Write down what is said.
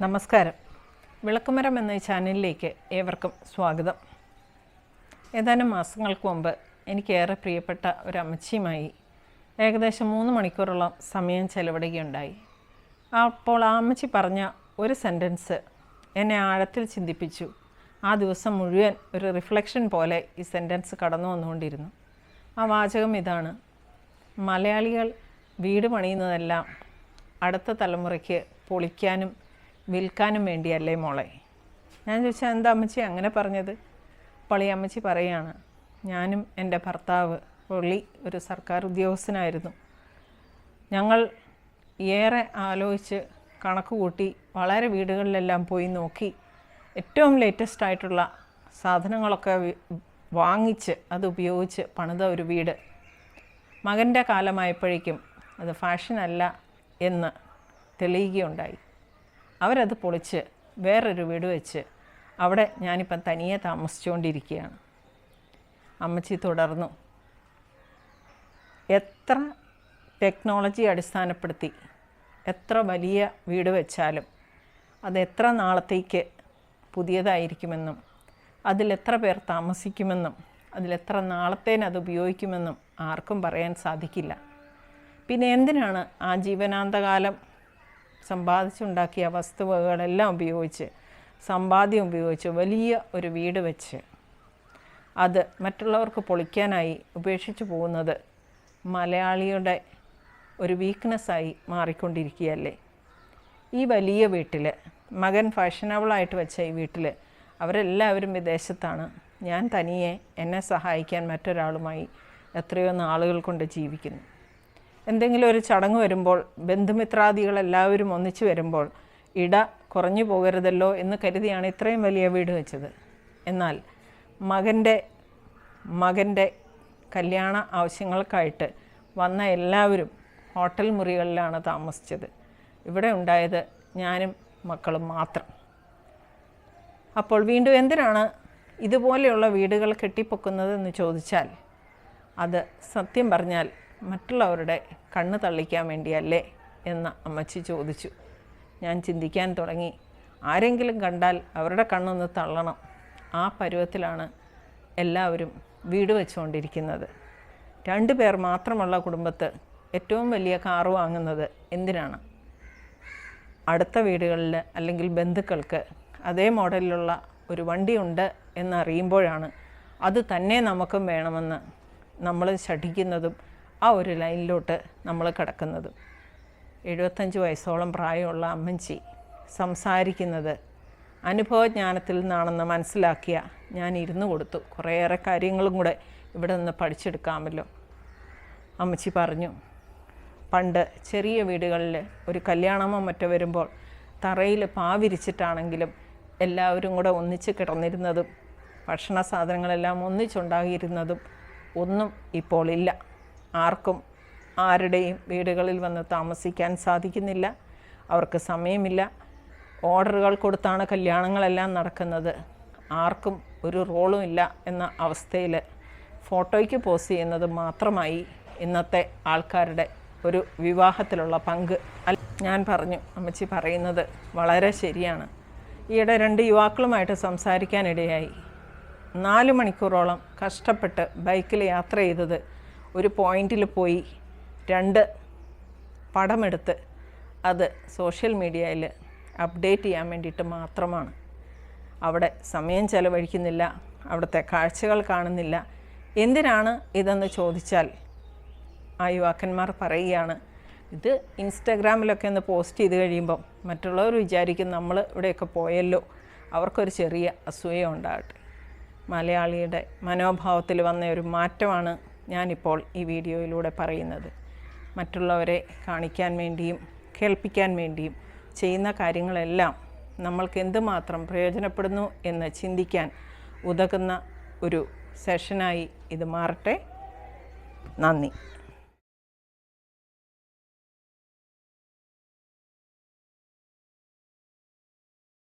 നമസ്കാരം. വിളക്കുമരം എന്ന ചാനലിലേക്ക് ഏവർക്കും സ്വാഗതം. ഏതാനും മാസങ്ങൾക്ക് മുമ്പ് എനിക്കേറെ പ്രിയപ്പെട്ട ഒരു അമ്മച്ചിയുമായി ഏകദേശം മൂന്ന് മണിക്കൂറോളം സമയം ചെലവിടുകയുണ്ടായി. അപ്പോൾ ആ അമ്മച്ചി പറഞ്ഞ ഒരു സെന്റൻസ് എന്നെ ആഴത്തിൽ ചിന്തിപ്പിച്ചു. ആ ദിവസം മുഴുവൻ ഒരു റിഫ്ലക്ഷൻ പോലെ ഈ സെന്റൻസ് കടന്നു വന്നുകൊണ്ടിരുന്നു. ആ വാചകം ഇതാണ്. മലയാളികൾ വീട് പണിയുന്നതെല്ലാം അടുത്ത തലമുറയ്ക്ക് പൊളിക്കാനും വിൽക്കാനും വേണ്ടിയല്ലേ മോളെ? ഞാൻ ചോദിച്ചാൽ എന്താ അമ്മച്ചി അങ്ങനെ പറഞ്ഞത്? ഈ അമ്മച്ചി പറയാണ് ഞാനും എന്റെ ഭർത്താവ് പുള്ളി ഒരു സർക്കാർ ഉദ്യോഗസ്ഥനായിരുന്നു. ഞങ്ങൾ ഏറെ ആലോചിച്ച് കണക്ക് കൂട്ടി വളരെ വീടുകളിലെല്ലാം പോയി നോക്കി. ഏറ്റവും ലേറ്റസ്റ്റ് ആയിട്ടുള്ള സാധനങ്ങളൊക്കെ വാങ്ങിച്ച് അത് ഉപയോഗിച്ച് പണിത ഒരു വീട്. മകന്റെ കാലമായപ്പോഴേക്കും അത് ഫാഷനല്ല എന്ന് തെളിയുകയുണ്ടായി. അവരത് പൊളിച്ച് വേറൊരു വീട് വെച്ച് അവിടെ ഞാനിപ്പം തനിയെ താമസിച്ചുകൊണ്ടിരിക്കുകയാണ്. അമ്മച്ചി തുടർന്നു. എത്ര ടെക്നോളജി അടിസ്ഥാനപ്പെടുത്തി എത്ര വലിയ വീട് വെച്ചാലും അത് എത്ര നാളത്തേക്ക് പുതിയതായിരിക്കുമെന്നും അതിലെത്ര പേർ താമസിക്കുമെന്നും അതിലെത്ര നാളത്തേന് അത് ഉപയോഗിക്കുമെന്നും ആർക്കും പറയാൻ സാധിക്കില്ല. പിന്നെ എന്തിനാണ് ആ ജീവനാന്തകാലം സമ്പാദിച്ചുണ്ടാക്കിയ വസ്തുവകകളെല്ലാം ഉപയോഗിച്ച് സമ്പാദ്യം ഉപയോഗിച്ച് വലിയ ഒരു വീട് വെച്ച്? അത് മറ്റുള്ളവർക്ക് പൊളിക്കാനായി ഉപേക്ഷിച്ചു പോകുന്നത് മലയാളിയുടെ ഒരു വീക്ക്നെസ്സായി മാറിക്കൊണ്ടിരിക്കുകയല്ലേ? ഈ വലിയ വീട്ടിൽ മകൻ ഫാഷനബിളായിട്ട് വെച്ച ഈ വീട്ടിൽ അവരെല്ലാവരും വിദേശത്താണ്. ഞാൻ തനിയെ എന്നെ സഹായിക്കാൻ മറ്റൊരാളുമായി എത്രയോ നാളുകൾ കൊണ്ട് ജീവിക്കുന്നു. എന്തെങ്കിലും ഒരു ചടങ്ങ് വരുമ്പോൾ ബന്ധുമിത്രാദികളെല്ലാവരും ഒന്നിച്ചു വരുമ്പോൾ ഇട കുറഞ്ഞു പോകരുതല്ലോ എന്ന് കരുതിയാണ് ഇത്രയും വലിയ വീട് വെച്ചത്. എന്നാൽ മകന്റെ മകന്റെ കല്യാണ ആവശ്യങ്ങൾക്കായിട്ട് വന്ന എല്ലാവരും ഹോട്ടൽ മുറികളിലാണ് താമസിച്ചത്. ഇവിടെ ഉണ്ടായത് ഞാനും മക്കളും മാത്രം. അപ്പോൾ വീണ്ടും എന്തിനാണ് ഇതുപോലെയുള്ള വീടുകൾ കെട്ടിപ്പൊക്കുന്നതെന്ന് ചോദിച്ചാൽ അത് സത്യം പറഞ്ഞാൽ മറ്റുള്ളവരുടെ കണ്ണ് തള്ളിക്കാൻ വേണ്ടിയല്ലേ എന്ന് അമ്മച്ചി ചോദിച്ചു. ഞാൻ ചിന്തിക്കാൻ തുടങ്ങി. ആരെങ്കിലും കണ്ടാൽ അവരുടെ കണ്ണൊന്ന് തള്ളണം. ആ പരുവത്തിലാണ് എല്ലാവരും വീട് വെച്ചുകൊണ്ടിരിക്കുന്നത്. രണ്ട് പേർ മാത്രമുള്ള കുടുംബത്ത് ഏറ്റവും വലിയ കാറ് വാങ്ങുന്നത് എന്തിനാണ്? അടുത്ത വീടുകളിൽ അല്ലെങ്കിൽ ബന്ധുക്കൾക്ക് അതേ മോഡലിലുള്ള ഒരു വണ്ടിയുണ്ട് എന്നറിയുമ്പോഴാണ് അത് തന്നെ നമുക്കും വേണമെന്ന് നമ്മൾ ശഠിക്കുന്നതും ആ ഒരു ലൈനിലോട്ട് നമ്മൾ കിടക്കുന്നതും. എഴുപത്തഞ്ച് വയസ്സോളം പ്രായമുള്ള അമ്മച്ചി സംസാരിക്കുന്നത് അനുഭവജ്ഞാനത്തിൽ നിന്നാണെന്ന് മനസ്സിലാക്കിയ ഞാൻ ഇരുന്നു കൊടുത്തു. കുറേയേറെ കാര്യങ്ങളും കൂടെ ഇവിടെ നിന്ന് പഠിച്ചെടുക്കാമല്ലോ. അമ്മച്ചി പറഞ്ഞു പണ്ട് ചെറിയ വീടുകളിൽ ഒരു കല്യാണമോ മറ്റോ വരുമ്പോൾ തറയിൽ പാവിരിച്ചിട്ടാണെങ്കിലും എല്ലാവരും കൂടെ ഒന്നിച്ച് കിടന്നിരുന്നതും ഭക്ഷണ സാധനങ്ങളെല്ലാം ഒന്നിച്ചുണ്ടാകിയിരുന്നതും ഒന്നും ഇപ്പോൾ ഇല്ല. ആർക്കും ആരുടെയും വീടുകളിൽ വന്ന് താമസിക്കാൻ സാധിക്കുന്നില്ല. അവർക്ക് സമയമില്ല. ഓർഡറുകൾ കൊടുത്താണ് കല്യാണങ്ങളെല്ലാം നടക്കുന്നത്. ആർക്കും ഒരു റോളും ഇല്ല എന്ന അവസ്ഥയിൽ ഫോട്ടോയ്ക്ക് പോസ് ചെയ്യുന്നത് മാത്രമായി ഇന്നത്തെ ആൾക്കാരുടെ ഒരു വിവാഹത്തിലുള്ള പങ്ക്. ഞാൻ പറഞ്ഞു അമ്മച്ചി പറയുന്നത് വളരെ ശരിയാണ്. ഈയിടെ രണ്ട് യുവാക്കളുമായിട്ട് സംസാരിക്കാനിടയായി. നാല് മണിക്കൂറോളം കഷ്ടപ്പെട്ട് ബൈക്കിൽ യാത്ര ചെയ്തത് ഒരു പോയിന്റിൽ പോയി രണ്ട് പടമെടുത്ത് അത് സോഷ്യൽ മീഡിയയിൽ അപ്ഡേറ്റ് ചെയ്യാൻ വേണ്ടിയിട്ട് മാത്രമാണ്. അവിടെ സമയം ചെലവഴിക്കുന്നില്ല അവിടുത്തെ കാഴ്ചകൾ കാണുന്നില്ല. എന്തിനാണ് ഇതെന്ന് ചോദിച്ചാൽ ആ യുവാക്കന്മാർ പറയുകയാണ് ഇത് ഇൻസ്റ്റാഗ്രാമിലൊക്കെ ഒന്ന് പോസ്റ്റ് ചെയ്ത് കഴിയുമ്പം മറ്റുള്ളവർ വിചാരിക്കും നമ്മൾ ഇവിടെയൊക്കെ പോയല്ലോ അവർക്കൊരു ചെറിയ അസൂയ ഉണ്ടാകട്ടെ. മലയാളിയുടെ മനോഭാവത്തിൽ വന്ന ഒരു മാറ്റമാണ് ഞാനിപ്പോൾ ഈ വീഡിയോയിലൂടെ പറയുന്നത്. മറ്റുള്ളവരെ കാണിക്കാൻ വേണ്ടിയും കേൾപ്പിക്കാൻ വേണ്ടിയും ചെയ്യുന്ന കാര്യങ്ങളെല്ലാം നമ്മൾക്ക് എന്തുമാത്രം പ്രയോജനപ്പെടുന്നു എന്ന് ചിന്തിക്കാൻ ഉതകുന്ന ഒരു സെഷനായി ഇത് മാറട്ടെ. നന്ദി.